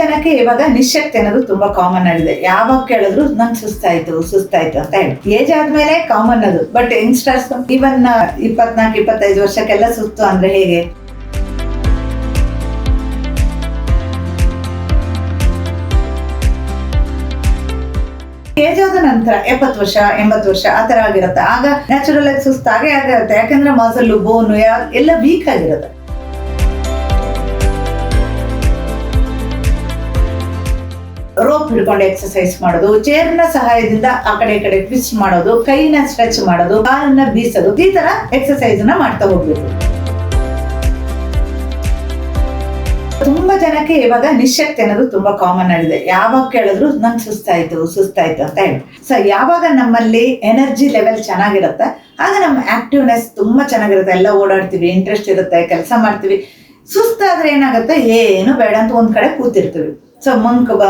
ಜನಕ್ಕೆ ಇವಾಗ ನಿಶಕ್ತಿ ಅನ್ನೋದು ತುಂಬಾ ಕಾಮನ್ ಆಗಿದೆ ಯಾವಾಗ ಕೇಳಿದ್ರು ನಂಗೆ ಸುಸ್ತಾಯ್ತು ಸುಸ್ತಾಯ್ತು ಅಂತ ಹೇಳಿ. ಏಜ್ ಆದ್ಮೇಲೆ ಕಾಮನ್ ಅದು. ಬಟ್ ಯಂಗ್ಸ್ಟರ್ಸ್ ಇವನ್ ಇಪ್ಪತ್ನಾಲ್ಕು, ಇಪ್ಪತ್ತೈದು ವರ್ಷಕ್ಕೆಲ್ಲ ಸುಸ್ತು ಅಂದ್ರೆ ಹೇಗೆ? ಏಜ್ ಆದ ನಂತರ ಎಪ್ಪತ್ತು ವರ್ಷ, ಎಂಬತ್ತು ವರ್ಷ ಆ ತರ ಆಗಿರುತ್ತೆ. ಆಗ ನ್ಯಾಚುರಲ್ ಆಗಿ ಸುಸ್ತಾಗೆ ಆಗಿರುತ್ತೆ. ಯಾಕಂದ್ರೆ ಮಸಲು ಬೋನು ಎಲ್ಲ ವೀಕ್ ಆಗಿರುತ್ತೆ. ರೋಪ್ ಹಿಡ್ಕೊಂಡು ಎಕ್ಸರ್ಸೈಸ್ ಮಾಡೋದು ಚೇರ್ನ ಸಹಾಯದಿಂದ ಆ ಕಡೆ ಈ ಕಡೆ ಟ್ವಿಸ್ಟ್ ಮಾಡೋದು, ಕೈನ ಸ್ಟ್ರೆಚ್ ಮಾಡೋದು, ಕಾಲನ್ನ ಬೀಸೋದು, ಈ ತರ ಎಕ್ಸಸೈಸ್ನ ಮಾಡ್ತಾ ಹೋಗ್ಬೇಕು. ತುಂಬಾ ಜನಕ್ಕೆ ಇವಾಗ ನಿಶಕ್ತಿ ಅನ್ನೋದು ತುಂಬಾ ಕಾಮನ್ ಆಗಿದೆ. ಯಾವಾಗ ಕೇಳಿದ್ರು ನಂಗೆ ಸುಸ್ತಾಯ್ತು ಸುಸ್ತಾಯ್ತು ಅಂತ ಹೇಳಿ. ಸೊ ಯಾವಾಗ ನಮ್ಮಲ್ಲಿ ಎನರ್ಜಿ ಲೆವೆಲ್ ಚೆನ್ನಾಗಿರುತ್ತೆ, ಆಗ ನಮ್ಮ ಆಕ್ಟಿವ್ನೆಸ್ ತುಂಬಾ ಚೆನ್ನಾಗಿರುತ್ತೆ. ಎಲ್ಲ ಓಡಾಡ್ತೀವಿ ಇಂಟ್ರೆಸ್ಟ್ ಇರುತ್ತೆ, ಕೆಲಸ ಮಾಡ್ತೀವಿ. ಸುಸ್ತಾದ್ರೆ ಏನಾಗುತ್ತೆ, ಏನು ಬೇಡ ಅಂತ ಒಂದ್ ಕಡೆ ಕೂತಿರ್ತೀವಿ. ಸೊ ಮಂಕ್ ಬ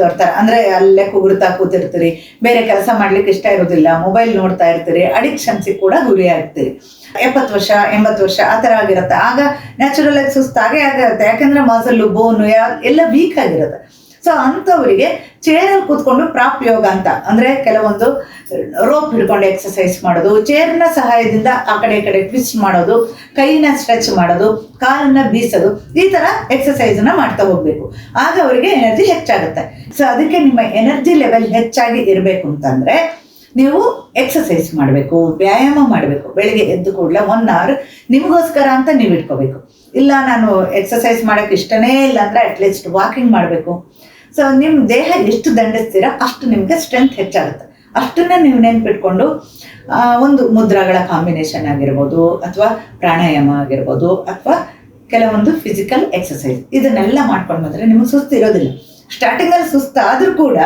ಬರ್ತಾರೆ ಅಂದ್ರೆ ಅಲ್ಲೇ ಕುಗುರ್ತಾ ಕೂತಿರ್ತೀರಿ. ಬೇರೆ ಕೆಲಸ ಮಾಡ್ಲಿಕ್ಕೆ ಇಷ್ಟ ಇರೋದಿಲ್ಲ. ಮೊಬೈಲ್ ನೋಡ್ತಾ ಇರ್ತೀರಿ. ಅಡಿಕ್ಷನ್ಸಿಗೆ ಕೂಡ ಗುರಿ ಆಗ್ತೀರಿ. ಎಪ್ಪತ್ತು ವರ್ಷ, ಎಂಬತ್ತು ವರ್ಷ ಆ ಥರ ಆಗಿರುತ್ತೆ. ಆಗ ನ್ಯಾಚುರಲ್ ಆಗಿ ಸುಸ್ತಾಗೆ ಆಗಿರುತ್ತೆ ಯಾಕಂದ್ರೆ ಮಸಲು ಬೋನು ಎಲ್ಲ ವೀಕ್ ಆಗಿರುತ್ತೆ. ಸೊ ಅಂಥವರಿಗೆ ಚೇರಲ್ಲಿ ಕೂತ್ಕೊಂಡು ಪ್ರಾಪ್ ಯೋಗ ಅಂತ. ಅಂದ್ರೆ ಕೆಲವೊಂದು ರೋಪ್ ಹಿಡ್ಕೊಂಡು ಎಕ್ಸಸೈಸ್ ಮಾಡೋದು ಚೇರ್ನ ಸಹಾಯದಿಂದ ಆ ಕಡೆ ಈ ಕಡೆ ಟ್ವಿಸ್ಟ್ ಮಾಡೋದು, ಕೈನ ಸ್ಟ್ರೆಚ್ ಮಾಡೋದು, ಕಾಲನ್ನ ಬೀಸೋದು, ಈ ತರ ಎಕ್ಸಸೈಸನ್ನ ಮಾಡ್ತಾ ಹೋಗ್ಬೇಕು. ಆಗ ಅವರಿಗೆ ಎನರ್ಜಿ ಹೆಚ್ಚಾಗುತ್ತೆ. ಸೊ ಅದಕ್ಕೆ ನಿಮ್ಮ ಎನರ್ಜಿ ಲೆವೆಲ್ ಹೆಚ್ಚಾಗಿ ಇರಬೇಕು ಅಂತಂದ್ರೆ ನೀವು ಎಕ್ಸಸೈಸ್ ಮಾಡಬೇಕು, ವ್ಯಾಯಾಮ ಮಾಡಬೇಕು. ಬೆಳಿಗ್ಗೆ ಎದ್ದು ಕೂಡಲೇ ಒನ್ ಅವರ್ ನಿಮಗೋಸ್ಕರ ಅಂತ ನೀವು ಇಟ್ಕೋಬೇಕು. ಇಲ್ಲ, ನಾನು ಎಕ್ಸಸೈಸ್ ಮಾಡೋಕ್ಕೆ ಇಷ್ಟನೇ ಇಲ್ಲ ಅಂದರೆ ಅಟ್ಲೀಸ್ಟ್ ವಾಕಿಂಗ್ ಮಾಡಬೇಕು. ಸೊ ನಿಮ್ಮ ದೇಹ ಎಷ್ಟು ದಂಡಿಸ್ತೀರಾ, ಅಷ್ಟು ನಿಮಗೆ ಸ್ಟ್ರೆಂತ್ ಹೆಚ್ಚಾಗುತ್ತೆ. ಅಷ್ಟನ್ನ ನೀವು ನೆನ್ಪಿಟ್ಕೊಂಡು ಒಂದು ಮುದ್ರಾಗಳ ಕಾಂಬಿನೇಷನ್ ಆಗಿರ್ಬೋದು, ಅಥವಾ ಪ್ರಾಣಾಯಾಮ ಆಗಿರ್ಬೋದು, ಅಥವಾ ಕೆಲವೊಂದು ಫಿಸಿಕಲ್ ಎಕ್ಸಸೈಸ್ ಇದನ್ನೆಲ್ಲ ಮಾಡ್ಕೊಂಡು ಬಂದರೆ ನಿಮಗೆ ಸುಸ್ತು ಇರೋದಿಲ್ಲ. ಸ್ಟಾರ್ಟಿಂಗಲ್ಲಿ ಸುಸ್ತಾದರೂ ಕೂಡ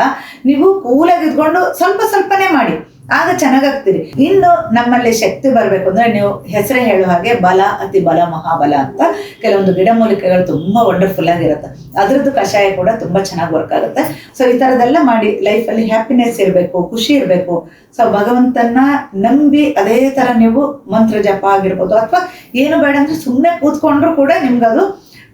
ನೀವು ಕೂಲಾಗಿ ಇದ್ಕೊಂಡು ಸ್ವಲ್ಪ ಸ್ವಲ್ಪನೇ ಮಾಡಿ. ಆಗ ಚೆನ್ನಾಗಾಗ್ತೀರಿ. ಇನ್ನು ನಮ್ಮಲ್ಲಿ ಶಕ್ತಿ ಬರಬೇಕು ಅಂದ್ರೆ ನೀವು ಹೆಸರೇ ಹೇಳೋ ಹಾಗೆ ಬಲ, ಅತಿ ಬಲ, ಮಹಾಬಲ ಅಂತ ಕೆಲವೊಂದು ಗಿಡಮೂಲಿಕೆಗಳು ತುಂಬಾ ವಂಡರ್ಫುಲ್ ಆಗಿರುತ್ತೆ. ಅದ್ರದ್ದು ಕಷಾಯ ಕೂಡ ತುಂಬಾ ಚೆನ್ನಾಗಿ ವರ್ಕ್ ಆಗುತ್ತೆ. ಸೊ ಈ ಥರದ್ದೆಲ್ಲ ಮಾಡಿ ಲೈಫಲ್ಲಿ ಹ್ಯಾಪಿನೆಸ್ ಇರಬೇಕು, ಖುಷಿ ಇರಬೇಕು. ಸೊ ಭಗವಂತನ ನಂಬಿ ಅದೇ ಥರ ನೀವು ಮಂತ್ರ ಜಪ ಆಗಿರ್ಬೋದು ಅಥವಾ ಏನು ಬೇಡ ಅಂದ್ರೆ ಸುಮ್ಮನೆ ಕೂತ್ಕೊಂಡ್ರು ಕೂಡ ನಿಮ್ಗದು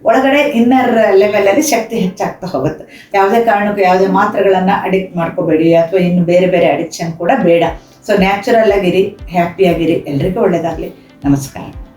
ಒಳಗಡೆ ಇನ್ನರ್ ಲೆವೆಲ್ ಅಲ್ಲಿ ಶಕ್ತಿ ಹೆಚ್ಚಾಗ್ತಾ ಹೋಗುತ್ತೆ. ಯಾವುದೇ ಕಾರಣಕ್ಕೂ ಯಾವುದೇ ಮಾತ್ರೆಗಳನ್ನು ಅಡಿಕ್ಟ್ ಮಾಡ್ಕೋಬೇಡಿ ಅಥವಾ ಇನ್ನು ಬೇರೆ ಬೇರೆ ಅಡಿಕ್ಷನ್ ಕೂಡ ಬೇಡ. ಸೊ ನ್ಯಾಚುರಲ್ ಆಗಿರಿ ಹ್ಯಾಪಿಯಾಗಿರಿ ಎಲ್ರಿಗೂ ಒಳ್ಳೇದಾಗ್ಲಿ. ನಮಸ್ಕಾರ.